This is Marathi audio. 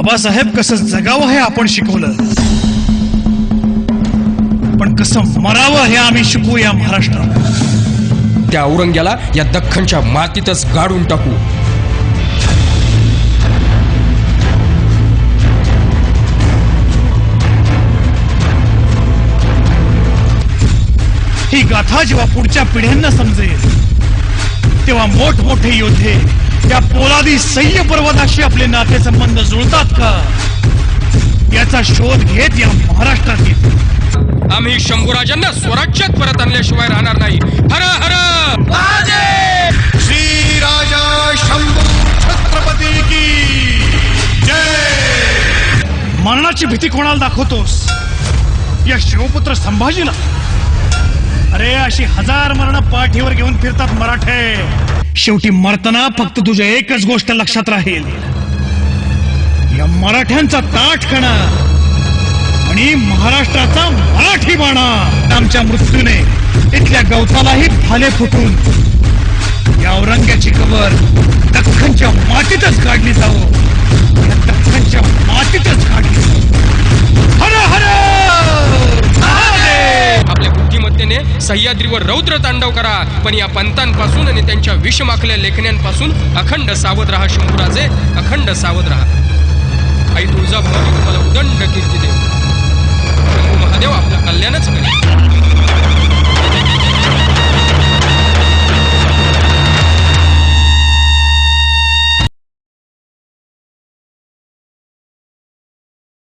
बाबासाहेब कसं जगावं हे आपण शिकवलं. पण कसं मरावं हे आम्ही शिकू या महाराष्ट्रात. त्या औरंग्याला या दख्खनच्या मातीतच गाडून टाकू. ही गाथा जेव्हा पुढच्या पिढ्यांना समजेल तेव्हा मोठमोठे योद्धे त्या पोलादी सह्य पर्वताशी आपले नातेसंबंध जुळतात का? याचा शोध घेत या महाराष्ट्रात येतील आम्ही शंभूराजांना स्वराज्यात परत आणल्याशिवाय राहणार नाही. हर हर! श्री राजा शंभू छत्रपती की जय! मरणाची भीती कोणाला दाखवतोस? या शिवपुत्र संभाजीला. अरे अशी हजार मरण पाठीवर घेऊन फिरतात मराठे. शेवटी मरताना फक्त तुझ्या एकच गोष्ट लक्षात राहील. या मराठ्यांचा ताटखणा आणि महाराष्ट्राचा मराठी बाणा. आमच्या मृत्यूने इथल्या गवतालाही फाले फुटून या औरंग्याची कबर दख्खनच्या मातीतच काढली जावं. या दख्खनच्या मातीतच सह्याद्रीवर रौद्र तांडव करा. पण या पंतांपासून आणि त्यांच्या विषमाखल्या लेखण्यांपासून अखंड सावध राहा शंभूराजे. अखंड सावध राहा. आई तुळजाभवानी तुम्हाला उदंड कीर्ती देव शंभू महादेव आपलं कल्याणच करेल.